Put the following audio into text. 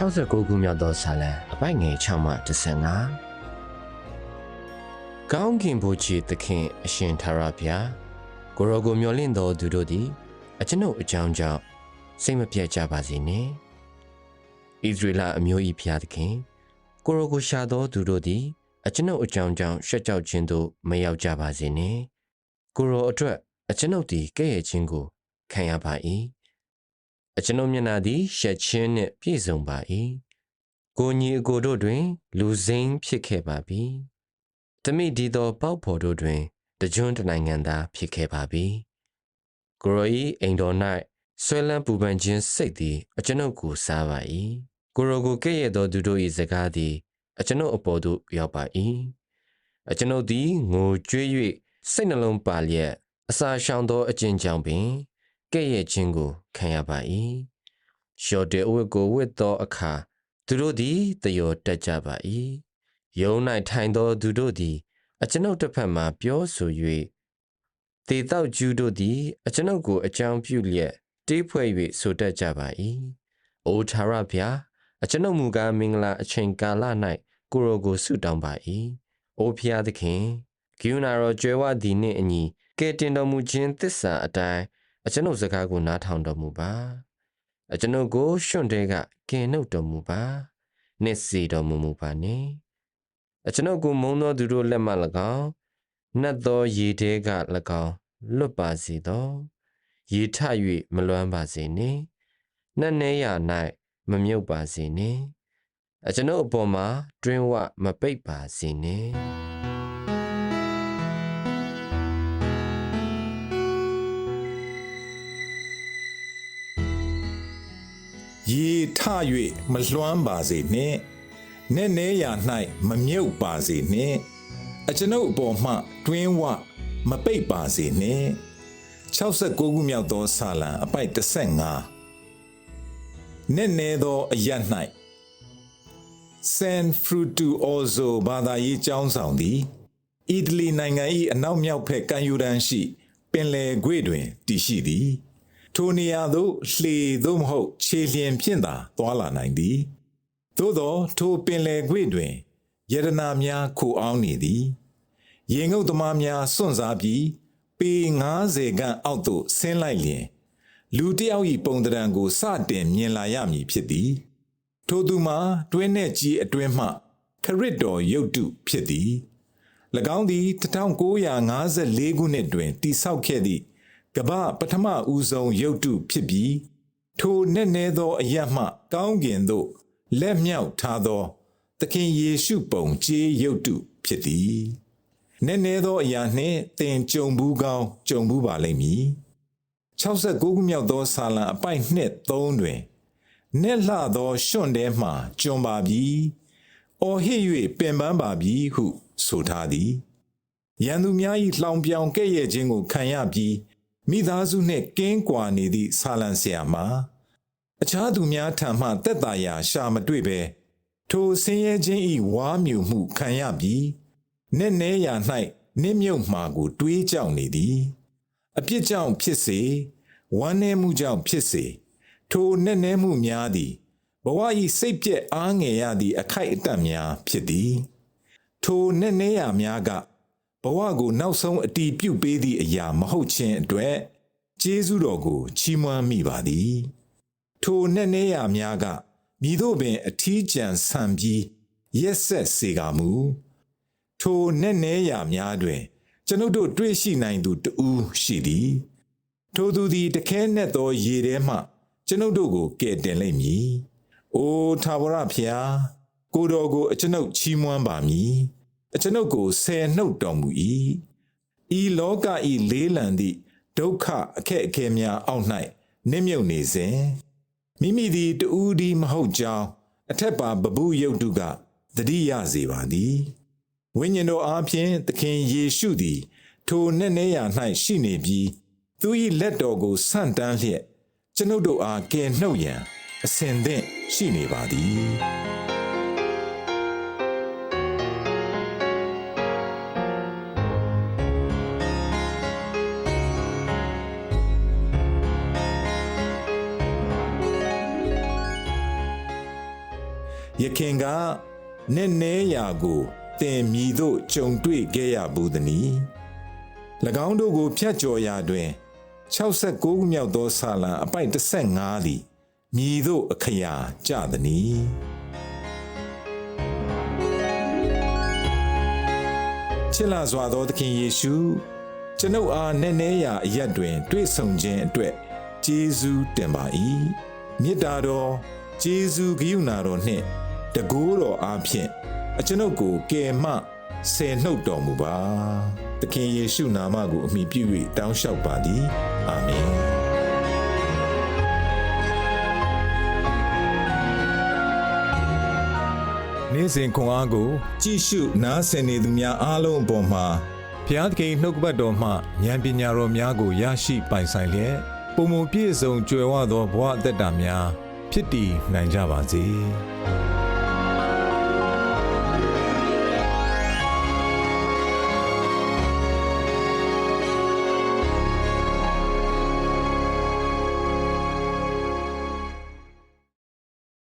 69ခုမြောက်သောဇာလံအပိုက်ငယ်6မှ15ကောင်းကင်ဘုရားသခင်အရှင်ထာဝရဘုရားကိုရောကိုမျော်လင့်တော်သူတို့သည်အကျွန်ုပ်အကြောင်းကြောင့်စိတ်မပြတ်ကြပါစေနှင့်ဣသရေလအမျိုး၏ဘုရားသခင်ကိုရောကိုရှာတော်သူတို့သည်အကျွန်ုပ်အကြောင်းကြောင့်ရှက်ကြောက်ခြင်းသို့မရောက်ကြပါစေနှင့်ကိုရောအတွက်အကျွန်ုပ်သည်ကဲ့ရဲ့ခြင်းကိုခံရပါ၏ အကျွန်ုပ်မျက်နှာသည်ရှက်ခြင်းနှင့်ပြည့်စုံပါ၏ကိုညီအကိုတို့တွင် လူစိမ်းဖြစ်ခဲ့ပါပြီတမိဒီသောပေါက်ဖော်တို့တွင်တကြွန်းတနိုင်ငံသားဖြစ်ခဲ့ပါပြီကိုရောဤအိမ်တော်၌ဆွဲလန်းပူပန်ခြင်းစိတ်သည်အကျွန်ုပ်ကိုစားပါ၏ကိုရောကိုကဲ့ရဲ့သောသူတို့၏စကားသည်အကျွန်ုပ်အပေါ်သို့ရောက်ပါ၏အကျွန်ုပ်သည်ငိုကြွေး၍စိတ်နှလုံးပါလျက်အစာရှောင်သောအကျဉ်းကြောင့်ပင် ကဲ့ရဲ့ခြင်းကိုခံရပါ၏ရှော်တေအဝတ်ကိုဝတ်သောအခါသူတို့သည်တယောတက်ကြပါ၏ယုံ၌ထိုင်သောသူတို့သည် အကျွန်ုပ်တစ်ဖက်မှပြောဆို၍တေတောက်ကျူးတို့သည် အကျွန်ုပ်ကိုအကြောင်းပြုလျက်တေးဖွဲ့၍ဆိုတတ်ကြပါ၏အိုထာရဗျာအကျွန်ုပ်မူကားမင်္ဂလာအချိန်ကာလ၌ကိုရောကိုဆုတောင်းပါ၏အိုဖျားသခင်ဂိယူနာရောကျွဲဝသည်နှင့်အညီကဲတင်တော်မူခြင်းသစ္စာအတိုင်း အကျွန်ုပ်စကားကိုနားထောင်တော်မူပါအကျွန်ုပ်ကိုရှွန့်တဲကကင်နှုတ်တော်မူပါနှစ်စီတော်မူမူပါနှင့်အကျွန်ုပ်ကိုမုန်းသောသူတို့လက်မှ၎င်းနတ်သောရေတဲက၎င်းလွတ်ပါစေသောရေထ၍မလွမ်းပါစေနှင့်နတ်နေရ၌မမြုပ်ပါစေနှင့်အကျွန်ုပ်အပေါ်မှာတွင်းဝမပိတ်ပါစေနှင့် ရေထ၍မလွှမ်းပါစေနှင့်နက်နဲရာ၌မမြုပ်ပါစေနှင့်အကျွန်ုပ်အပေါ်မှတွင်းဝမပိတ်ပါစေနှင့်69ခုမြောက်သောဆာလံအပိုက်35နက်နဲသောအရ၌ဆန်ဖရူတူအိုဇိုဘာသာရေးကျောင်းဆောင်သည်အီတလီနိုင်ငံ၏အနောက်မြောက်ဘက်ကမ်းယူရန်ရှိ ပင်လယ်ကွေ့တွင်တည်ရှိသည် ထိုနေရာသို့လှေသို့မဟုတ်ခြေလျင်ဖြင့်သာသွာလာနိုင်သည်သို့သောထိုပင်လယ်ကွေ့တွင်ယရနာများခိုအောင်းနေသည်ရေငုပ်သမားများစွန့်စားပြီးပေ90ခန့်အောက်သို့ဆင်းလိုက်လျင် လူတစ်ယောက်၏ပုံတံကိုစတင်မြင်လာရမည်ဖြစ်သည် ထိုသူမှာတွင်းနှင့်ကြီးအတွင်းမှ ခရစ်တော်ရုပ်တုဖြစ်သည်၎င်းသည်1954ခုနှစ်တွင်တိဆောက်ခဲ့သည့် ကမ္ဘာပထမဦးဆုံးရုပ်တုဖြစ်ပြီးထိုနက်နဲသောအရတ်မှကောင်းကင်သို့လက်မြောက်ထားသော သခင်ယေရှုပုံကျေးရုပ်တုဖြစ်သည်နက်နဲသောအရာနှင့်သင်ကြုံဘူးကောင်းကြုံဘူးပါလိမ့်မည်69ခုမြောက်သောဆာလံအပိုက်နှစ်3တွင်နက်လှသောရှွန့်တဲမှကျွံပါပြီ။အော်ဟစ်၍ပင်ပန်းပါပြီဟု ဆိုထားသည်။ရန်သူများ၏လှောင်ပြောင်ကဲ့ရဲ့ခြင်းကိုခံရပြီး မိသားစုနှင့်ကင်းကွာနေသည့်ဆာလံဆရာမှာအခြားသူများထံမှတက်တာရာရှာမတွေ့ပဲထိုဆင်းရဲခြင်း၏ဝါမြူမှုခံရပြီးနက်နဲရာ၌နစ်မြုပ်မှာကို တွေးကြောက်နေသည် အပြစ်ကြောင့်ဖြစ်စေဝမ်းနည်းမှုကြောင့်ဖြစ်စေထိုနက်နဲမှုများသည်ဘဝ၏စိတ်ပြက်အားငယ်ရသည့်အခိုက်အတန့်များဖြစ်သည် ထိုနက်နဲရာများက ဘဝကိုနောက်ဆုံးအတီးပြုတ်ပေးသည့်အရာမဟုတ်ခြင်းအတွက်ကျေးဇူးတော်ကိုချီးမွမ်းမိပါသည် ထိုနက်နဲရာများကမိတို့ပင်အထီးကျန်ဆန်ပြီးရက်ဆက်စေကမူထိုနက်နဲရာများတွင် ကျွန်ုပ်တို့တွေ့ရှိနိုင်သူတူရှိသည် ထိုသူသည်တခဲနက်သောရေထဲမှ ကျွန်ုပ်တို့ကိုကယ်တင်လိမ့်မည်။အိုထာဝရဖျားကိုတော်ကိုအကျွန်ုပ်ချီးမွမ်းပါမည်။ အကျွန်ုပ်ကိုဆယ်နှုတ်တော်မူ၏။ဤလောကဤလေးလံသည့်ဒဒုက္ခအခက်အခဲများအောက်၌နစ်မြုပ်နေစဉ်မိမိသည်တူးဒီမဟုတ်ကြောင်းအထက်ပါပပုယုတ်တုကသတိရစေပါသည်ဝိညာဉ်တော်အားဖြင့်သခင်ယေရှုသည် ထိုနဲ့နေရာ၌ရှိနေပြီးသူ၏လက်တော်ကိုဆန့်တန်းလျက်ကျွန်ုပ်တို့အားကယ်နှုတ်ရန်အစဉ်သင့်ရှိနေပါသည် ယခင်ကနည်းနည်းရာကိုတင်မြည်သို့ကြုံတွေ့ခဲ့ရဘူးသည်နီ၎င်းတို့ကိုဖြတ်ကျော်ရာတွင်69ခုမြောက်သောဆာလံအပိုက်15သည်မြည်သို့အခရာကြသည်နီချစ်လာစွာသောသခင်ယေရှုကျွန်ုပ်အားနည်းနည်းရာအရက်တွင် တွေ့ဆုံခြင်းအတွက်ကျေးဇူးတင်ပါ၏မေတ္တာတော်ကျေးဇူးဂရုဏာတော်နှင့် တကူတော်အားဖြင့်အကျွန်ုပ်ကိုကယ်မဆယ်နှုတ်တော်မူပါသခင်ယေရှုနာမကိုအမိပြု၍တောင်းလျှောက်ပါသည်အာမင်နေ့စဉ်ခွန်အားကို ကြည့်ရှုနားဆင်နေသူများအားလုံးအပေါ်မှာဘုရားသခင်နှုတ်ကပတ်တော်မှဉာဏ်ပညာတော်များကိုရရှိပိုင်ဆိုင်လျက်ပုံမပြည့်စုံကြွယ်ဝသောဘဝအသက်တာများဖြစ်တည်နိုင်ကြပါစေ။